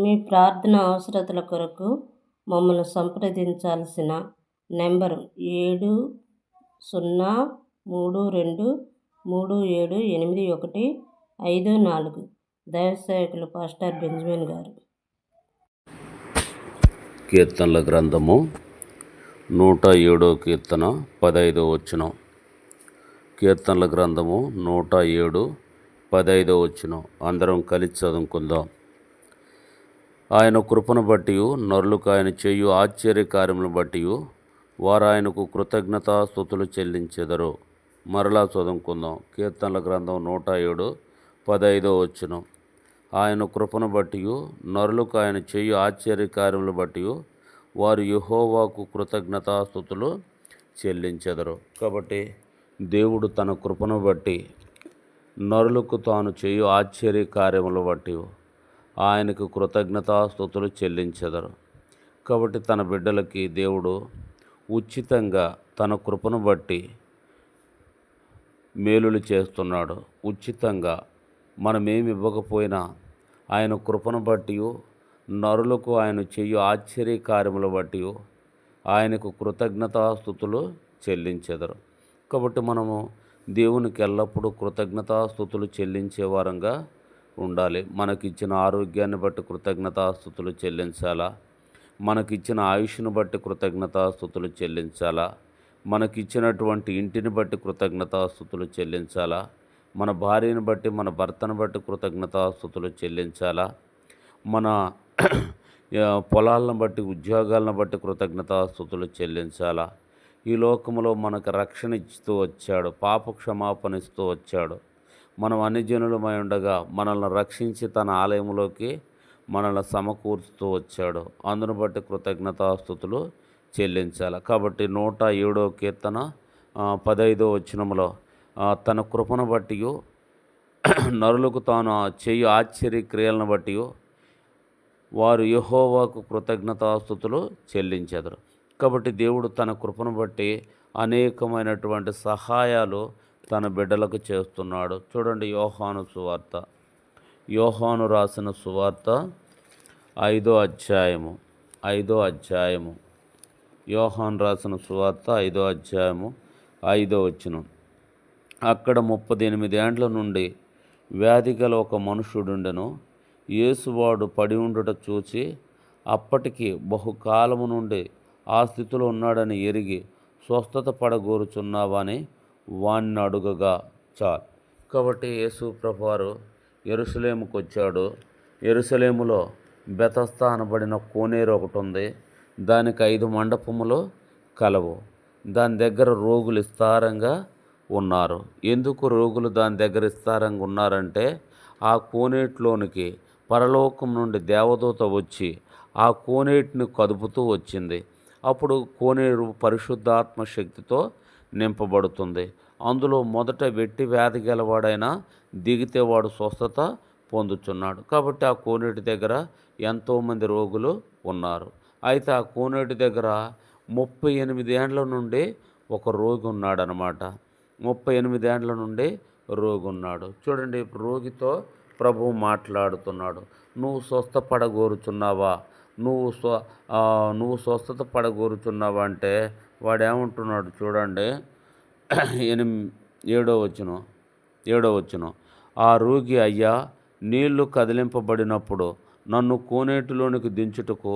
మీ ప్రార్థన అవసరతల కొరకు మమ్మల్ని సంప్రదించాల్సిన నెంబరు ఏడు సున్నా మూడు రెండు మూడు ఏడు ఎనిమిది ఒకటి ఐదు నాలుగు. దైవసేవకులు పాస్టర్ బెంజమిన్ గారు. కీర్తనల గ్రంథము నూట ఏడో కీర్తన పదైదో వచ్చిన కీర్తనల గ్రంథము నూట ఏడు పదైదో వచ్చిన అందరం కలిసి చదువుకుందాం. ఆయన కృపను బట్టి నరులకు ఆయన చేయు ఆశ్చర్య కార్యములను బట్టి వారు ఆయనకు కృతజ్ఞత స్థుతులు చెల్లించెదరు. మరలా చదువుకుందాం. కీర్తనల గ్రంథం నూట ఏడు పదైదో వచనం. ఆయన కృపను బట్టి నరులకు ఆయన చేయు ఆశ్చర్య కార్యములు బట్టి వారు యహోవాకు కృతజ్ఞతాస్థుతులు చెల్లించెదరు. కాబట్టి దేవుడు తన కృపను బట్టి నరులకు తాను చేయు ఆశ్చర్య కార్యములు బట్టి ఆయనకు కృతజ్ఞతాస్థుతులు చెల్లించెదరు. కాబట్టి తన బిడ్డలకి దేవుడు ఉచితంగా తన కృపను బట్టి మేలులు చేస్తున్నాడు. ఉచితంగా మనమేమి ఇవ్వకపోయినా ఆయన కృపను బట్టి నరులకు ఆయన చెయ్యి ఆశ్చర్య కార్యములు బట్టి ఆయనకు కృతజ్ఞతాస్థుతులు చెల్లించెదరు. కాబట్టి మనము దేవునికి ఎల్లప్పుడూ కృతజ్ఞతాస్థుతులు చెల్లించే వారంగా ఉండాలి. మనకిచ్చిన ఆరోగ్యాన్ని బట్టి కృతజ్ఞతాస్థుతులు చెల్లించాలా? మనకిచ్చిన ఆయుష్ను బట్టి కృతజ్ఞతాస్థుతులు చెల్లించాలా? మనకిచ్చినటువంటి ఇంటిని బట్టి కృతజ్ఞతాస్థుతులు చెల్లించాలా? మన భార్యను బట్టి మన భర్తను బట్టి కృతజ్ఞతాస్థుతులు చెల్లించాలా? మన పొలాలను బట్టి ఉద్యోగాలను బట్టి కృతజ్ఞతాస్థుతులు చెల్లించాలా? ఈ లోకంలో మనకు రక్షణ ఇస్తూ వచ్చాడు. పాప క్షమాపణ ఇస్తూ వచ్చాడు. మనం అన్యజనులమై ఉండగా మనల్ని రక్షించి తన ఆలయంలోకి మనల్ని సమకూర్చుతూ వచ్చాడు. అందును బట్టి కృతజ్ఞతాస్థుతులు చెల్లించాలి. కాబట్టి నూట ఏడో కీర్తన పదైదో వచనంలో తన కృపను బట్టి నరులకు తాను చేయు ఆశ్చర్య క్రియలను బట్టి వారు యహోవాకు కృతజ్ఞతాస్థుతులు చెల్లించెదరు. కాబట్టి దేవుడు తన కృపను బట్టి అనేకమైనటువంటి సహాయాలు తన బిడ్డలకు చేస్తున్నాడు. చూడండి యోహాను సువార్త. యోహాను రాసిన సువార్త ఐదో అధ్యాయము. ఐదో అధ్యాయము. యోహాన్ రాసిన సువార్త ఐదో అధ్యాయము ఐదో వచ్చిన అక్కడ ముప్పది ఎనిమిది ఏండ్ల నుండి వ్యాధి గల ఒక మనుషుడుండెను. యేసువాడు పడి ఉండుట చూచి అప్పటికి బహుకాలము నుండి ఆ స్థితిలో ఉన్నాడని ఎరిగి స్వస్థత పడగోరుచున్నావని వాణ్ణి అడుగగా చాలు. కాబట్టి యేసు ప్రభువారు ఎరుసలేముకు వచ్చాడు ఎరుసలేములో బెతస్తా అనబడిన కోనేరు ఒకటి ఉంది దానికి ఐదు మండపములు కలవు. దాని దగ్గర రోగులు విస్తారంగా ఉన్నారు. ఎందుకు రోగులు దాని దగ్గర విస్తారంగా ఉన్నారంటే ఆ కోనేటిలోనికి పరలోకం నుండి దేవదూత వచ్చి ఆ కోనేటిని కదుపుతూ వచ్చింది. అప్పుడు కోనేరు పరిశుద్ధాత్మ శక్తితో నింపబడుతుంది. అందులో మొదట వెట్టి వ్యాధి గలవాడైనా దిగితే వాడు స్వస్థత పొందుచున్నాడు. కాబట్టి ఆ కోనేటి దగ్గర ఎంతోమంది రోగులు ఉన్నారు. అయితే ఆ కోనేటి దగ్గర ముప్పై ఎనిమిది ఏండ్ల నుండి ఒక రోగి ఉన్నాడనమాట. ముప్పై ఎనిమిది ఏండ్ల నుండి రోగి ఉన్నాడు. చూడండి రోగితో ప్రభు మాట్లాడుతున్నాడు. నువ్వు స్వస్థ పడగోరుచున్నావా నువ్వు స్వ నువ్వు స్వస్థత పడగోరుచున్నావా? అంటే వాడేమంటున్నాడు చూడండి. ఎనిమి ఏడో వచ్చును ఏడో వచ్చును ఆ రోగి అయ్యా నీళ్ళు కదిలింపబడినప్పుడు నన్ను కోనేటిలోనికి దించుటకు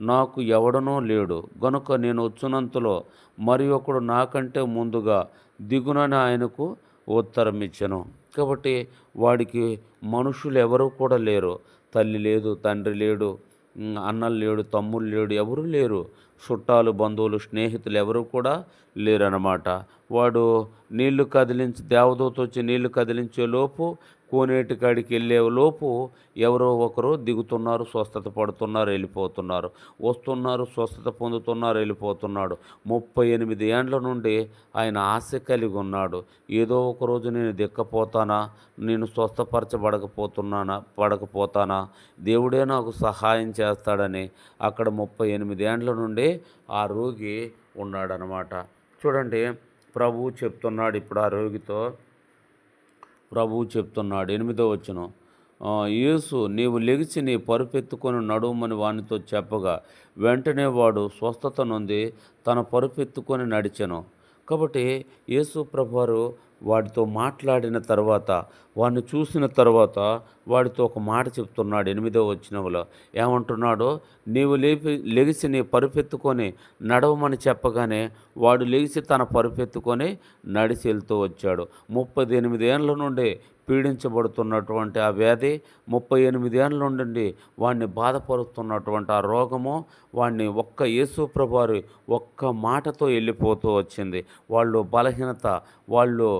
నాకు ఎవడనో లేడు. గనుక నేను వచ్చినంతలో మరి ఒకడు నాకంటే ముందుగా దిగునని ఆయనకు ఉత్తరం ఇచ్చాను కాబట్టి వాడికి మనుషులు ఎవరు కూడా లేరు. తల్లి లేదు తండ్రి లేడు అన్నలు లేడు తమ్ముళ్ళు లేడు ఎవరు లేరు. చుట్టాలు బంధువులు స్నేహితులు ఎవరు కూడా లేరన్నమాట. వాడు నీళ్ళు కదిలించి దేవదూత వచ్చి నీళ్ళు కదిలించే లోపు కోనేటి కాడికి వెళ్ళే లోపు ఎవరో ఒకరు దిగుతున్నారు స్వస్థత పడుతున్నారు వెళ్ళిపోతున్నారు. వస్తున్నారు స్వస్థత పొందుతున్నారు వెళ్ళిపోతున్నాడు. ముప్పై ఎనిమిది ఏండ్ల నుండి ఆయన ఆశ కలిగి ఉన్నాడు. ఏదో ఒక రోజు నేను దిక్కపోతానా? నేను స్వస్థపరచబడకపోతున్నానా? పడకపోతానా? దేవుడే నాకు సహాయం చేస్తాడని అక్కడ ముప్పై ఎనిమిది ఏండ్ల నుండి ఆ రోగి ఉన్నాడనమాట. చూడండి ప్రభువు చెప్తున్నాడు ఇప్పుడు ఆ రోగితో. ప్రభువు చెప్తున్నాడు ఎనిమిదో వచ్చును యేసు నీవు లెగిసి నీ పరుపెత్తుకొని నడుమని వానితో చెప్పగా వెంటనే వాడు స్వస్థత నొంది తన పరుపెత్తుకొని నడిచెను. కాబట్టి యేసు ప్రభువారు వాడితో మాట్లాడిన తర్వాత వాడిని చూసిన తర్వాత వాడితో ఒక మాట చెప్తున్నాడు ఎనిమిదో వచ్చినవులో ఏమంటున్నాడో? నీవు లేపి లెగిసి నీ పరుపెత్తుకొని నడవమని చెప్పగానే వాడు లెగిసి తన పరుపెత్తుకొని నడిచి వెళ్తూ వచ్చాడు. ముప్పై ఎనిమిది ఏళ్ళ నుండి పీడించబడుతున్నటువంటి ఆ వ్యాధి ముప్పై ఎనిమిది ఏళ్ళ నుండి వాడిని బాధపరుస్తున్నటువంటి ఆ రోగము వాడిని ఒక్క యేసు ప్రభారి ఒక్క మాటతో వెళ్ళిపోతూ వచ్చింది. వాళ్ళు బలహీనత వాళ్ళు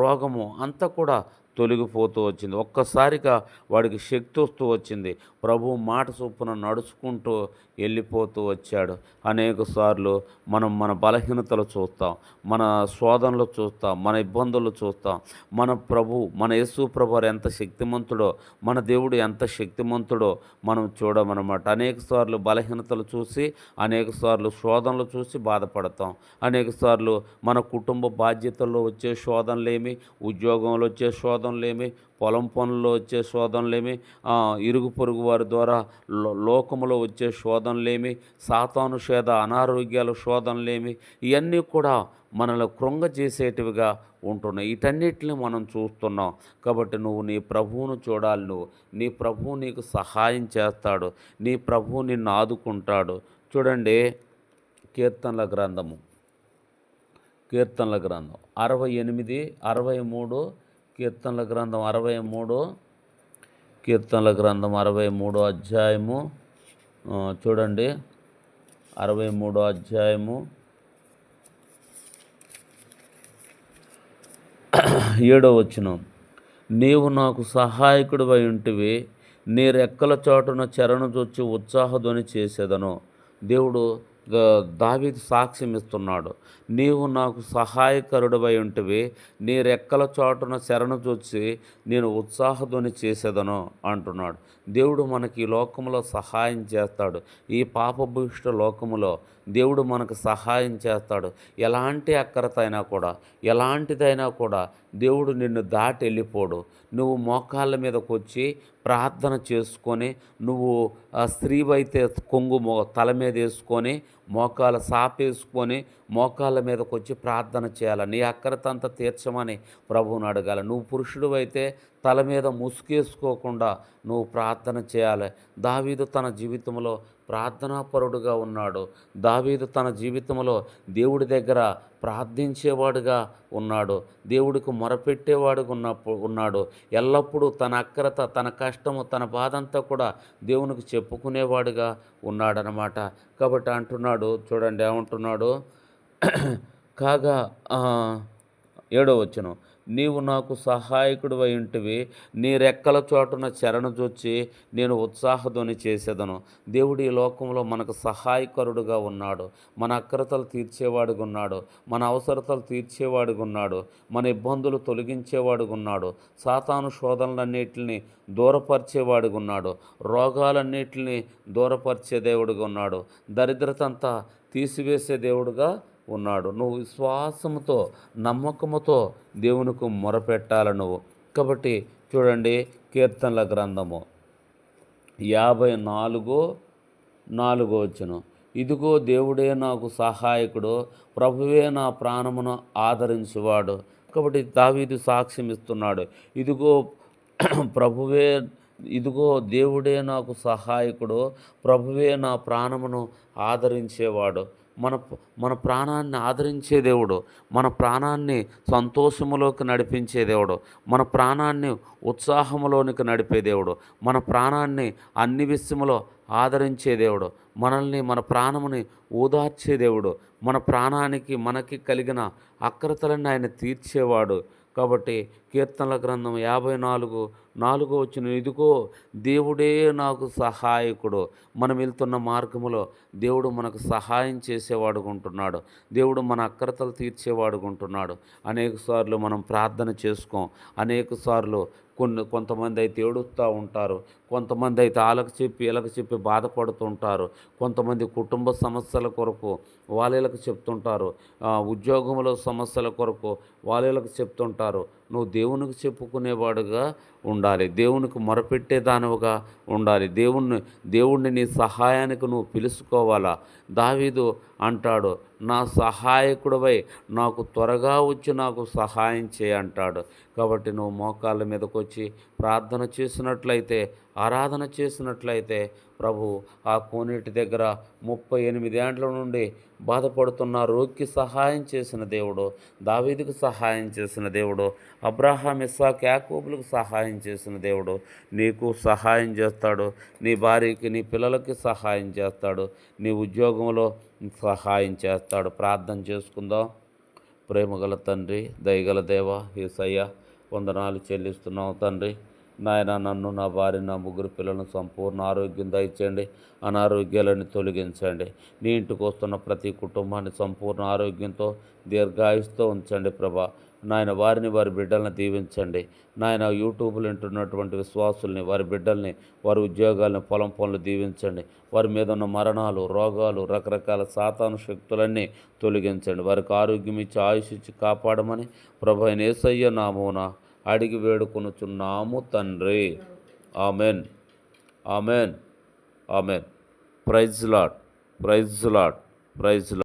రోగము అంతా కూడా తొలగిపోతూ వచ్చింది. ఒక్కసారిగా వాడికి శక్తి వస్తూ వచ్చింది. ప్రభు మాట చొప్పున నడుచుకుంటూ వెళ్ళిపోతూ వచ్చాడు. అనేక సార్లు మనం మన బలహీనతలు చూస్తాం మన శోధనలు చూస్తాం మన ఇబ్బందులు చూస్తాం. మన ప్రభు మన యేసు ప్రభు ఎంత శక్తిమంతుడో మన దేవుడు ఎంత శక్తిమంతుడో మనం చూడమన్నమాట. అనేక సార్లు బలహీనతలు చూసి అనేక సార్లు శోధనలు చూసి బాధపడతాం. అనేక సార్లు మన కుటుంబ బాధ్యతల్లో వచ్చే శోధనలేమి ఉద్యోగంలో వచ్చే శోధనలేమి పొలం పనుల్లో వచ్చే శోధనలేమి ఇరుగు పొరుగు వారి ద్వారా లోకములో వచ్చే శోధనలేమి సాతాను అనారోగ్యాల శోధనలేమి ఇవన్నీ కూడా మనల్ని కృంగజేసేటివిగా ఉంటున్నాయి. వీటన్నిటిని మనం చూస్తున్నాం. కాబట్టి నువ్వు నీ ప్రభువును చూడాలి నువ్వు. నీ ప్రభువు నీకు సహాయం చేస్తాడు. నీ ప్రభువు నిన్ను ఆదుకుంటాడు. చూడండి కీర్తనల గ్రంథము. కీర్తనల గ్రంథం. అరవై ఎనిమిది అరవై మూడు కీర్తనల గ్రంథం అరవై మూడు. కీర్తనల గ్రంథం అరవై మూడో అధ్యాయము. చూడండి. అరవై మూడో అధ్యాయము. ఏడో వచ్చిన నీవు నాకు సహాయకుడు అయి ఉంటివి. నీ రెక్కల చోటున చెరను చొచ్చి ఉత్సాహధ్వని చేసేదను. దేవుడు దావీదు సాక్ష్యం ఇస్తున్నాడు. నీవు నాకు సహాయకరుడవై ఉంటివి. నీ రెక్కల చోటున శరణు చూచి నేను ఉత్సాహధ్వని చేసేదను అంటున్నాడు. దేవుడు మనకి ఈ లోకములో సహాయం చేస్తాడు. ఈ పాపభూష్ట లోకములో దేవుడు మనకు సహాయం చేస్తాడు. ఎలాంటి అక్కరతైనా కూడా ఎలాంటిదైనా కూడా దేవుడు నిన్ను దాటి వెళ్ళిపోడు. నువ్వు మోకాళ్ళ మీదకి వచ్చి ప్రార్థన చేసుకొని నువ్వు ఆ స్త్రీవైతే కొంగు తల మీద వేసుకొని మోకాల సాపేసుకొని మోకాళ్ళ మీదకి వచ్చి ప్రార్థన చేయాలి? నీ అక్కరతంత తీర్చమని ప్రభువుని అడగాలి. నువ్వు పురుషుడు అయితే తల మీద ముసుగేసుకోకుండా నువ్వు ప్రార్థన చేయాలి. దావీదు తన జీవితంలో ప్రార్థనాపరుడుగా ఉన్నాడు. దావీదు తన జీవితంలో దేవుడి దగ్గర ప్రార్థించేవాడుగా ఉన్నాడు. దేవుడికి మొరపెట్టేవాడుగా ఉన్నప్పుడు ఉన్నాడు. ఎల్లప్పుడూ తన అక్రత తన కష్టము తన బాధంతా కూడా దేవునికి చెప్పుకునేవాడుగా ఉన్నాడనమాట కాబట్టి అంటున్నాడు చూడండి ఏమంటున్నాడు? కాగా ఏడో వచ్చును నీవు నాకు సహాయకుడు అయి ఉంటివి నీ రెక్కల చోటున చరణు చూచి నేను ఉత్సాహధ్వని చేసేదను. దేవుడు ఈ లోకంలో మనకు సహాయకరుడుగా ఉన్నాడు. మన అక్రతలు తీర్చేవాడుగా ఉన్నాడు. మన అవసరతలు తీర్చేవాడుగా ఉన్నాడు. మన ఇబ్బందులు తొలగించేవాడుగా ఉన్నాడు. సాతాను శోధనలన్నిటిని దూరపరిచేవాడుగా ఉన్నాడు. రోగాలన్నిటిని దూరపరిచే దేవుడుగా ఉన్నాడు. దరిద్రతంతా తీసివేసే దేవుడుగా ఉన్నాడు. నువ్వు విశ్వాసముతో నమ్మకముతో దేవునికి మొరపెట్టాలి నువ్వు. కాబట్టి చూడండి కీర్తనల గ్రంథము. యాభై నాలుగో నాలుగో వచ్చును ఇదిగో దేవుడే నాకు సహాయకుడు ప్రభువే నా ప్రాణమును ఆదరించువాడు. కాబట్టి దావీదు సాక్ష్యం ఇస్తున్నాడు. ఇదిగో ప్రభువే ఇదిగో దేవుడే నాకు సహాయకుడు ప్రభువే నా ప్రాణమును ఆదరించేవాడు. మన మన ప్రాణాన్ని ఆదరించే దేవుడు మన ప్రాణాన్ని సంతోషములోకి నడిపించే దేవుడు మన ప్రాణాన్ని ఉత్సాహములోనికి నడిపే దేవుడు మన ప్రాణాన్ని అన్ని విషయములో ఆదరించే దేవుడు మనల్ని మన ప్రాణముని ఓదార్చే దేవుడు మన ప్రాణానికి మనకి కలిగిన అక్రతలను ఆయన తీర్చేవాడు కాబట్టి కీర్తనల గ్రంథం యాభై నాలుగు నాలుగో వచ్చిన ఇదిగో దేవుడే నాకు సహాయకుడు. మనం వెళ్తున్న మార్గములో దేవుడు మనకు సహాయం చేసేవాడు ఉంటున్నాడు. దేవుడు మన అక్రతలు తీర్చేవాడు ఉంటున్నాడు. అనేక సార్లు మనం ప్రార్థన చేసుకోం. అనేక సార్లు కొన్ని కొంతమంది అయితే ఏడుస్తూ ఉంటారు. కొంతమంది అయితే వాళ్ళకి చెప్పి వీళ్ళకి చెప్పి బాధపడుతుంటారు కొంతమంది కుటుంబ సమస్యల కొరకు వాళ్ళకి చెప్తుంటారు. ఉద్యోగంలో సమస్యల కొరకు వాళ్ళకి చెప్తుంటారు. నువ్వు దేవునికి చెప్పుకునేవాడుగా ఉండాలి. దేవునికి మొరపెట్టేదానివిగా ఉండాలి. దేవుణ్ణి దేవుణ్ణి నీ సహాయానికి నువ్వు పిలుచుకోవాలా దావీదు అంటాడు నా సహాయకుడివై నాకు త్వరగా వచ్చి నాకు సహాయం చేయి అంటాడు. కాబట్టి నువ్వు మోకాళ్ళ మీదకొచ్చి ప్రార్థన చేసినట్లయితే ఆరాధన చేసినట్లయితే ప్రభు ఆ కోనేటి దగ్గర ముప్పై ఎనిమిది ఏండ్ల నుండి బాధపడుతున్న రోగికి సహాయం చేసిన దేవుడు దావీదుకు సహాయం చేసిన దేవుడు అబ్రాహాం ఇస్సాక్ యాకోబులకు సహాయం చేసిన దేవుడు. నీకు సహాయం చేస్తాడు నీ భార్యకి నీ పిల్లలకి సహాయం చేస్తాడు నీ ఉద్యోగంలో సహాయం చేస్తాడు. ప్రార్థన చేసుకుందాం. ప్రేమగల తండ్రి దయగల దేవ ఏసయ్య వందనాలు చెల్లిస్తున్నావు తండ్రి. నాయన నన్ను నా భార్య నా ముగ్గురు పిల్లలను సంపూర్ణ ఆరోగ్యం దయచేయండి అనారోగ్యాలను తొలగించండి. నీ ఇంటికి వస్తున్న ప్రతి కుటుంబాన్ని సంపూర్ణ ఆరోగ్యంతో దీర్ఘాయుస్తో ఉంచండి ప్రభా. నాయన వారిని వారి బిడ్డలను దీవించండి. నాయన యూట్యూబ్లో వింటున్నటువంటి విశ్వాసుల్ని వారి బిడ్డల్ని వారి ఉద్యోగాలను పొలం పనులు దీవించండి. వారి మీద ఉన్న మరణాలు రోగాలు రకరకాల సాతాను శక్తులన్నీ తొలగించండి. వారికి ఆరోగ్యం ఇచ్చి ఆయుష్ ఇచ్చి కాపాడమని ప్రభు అయిన యేసయ్య అడిగి వేడుకొనుచున్నాము తండ్రి. Amen. Amen. Amen. Praise lord praise lord praise lord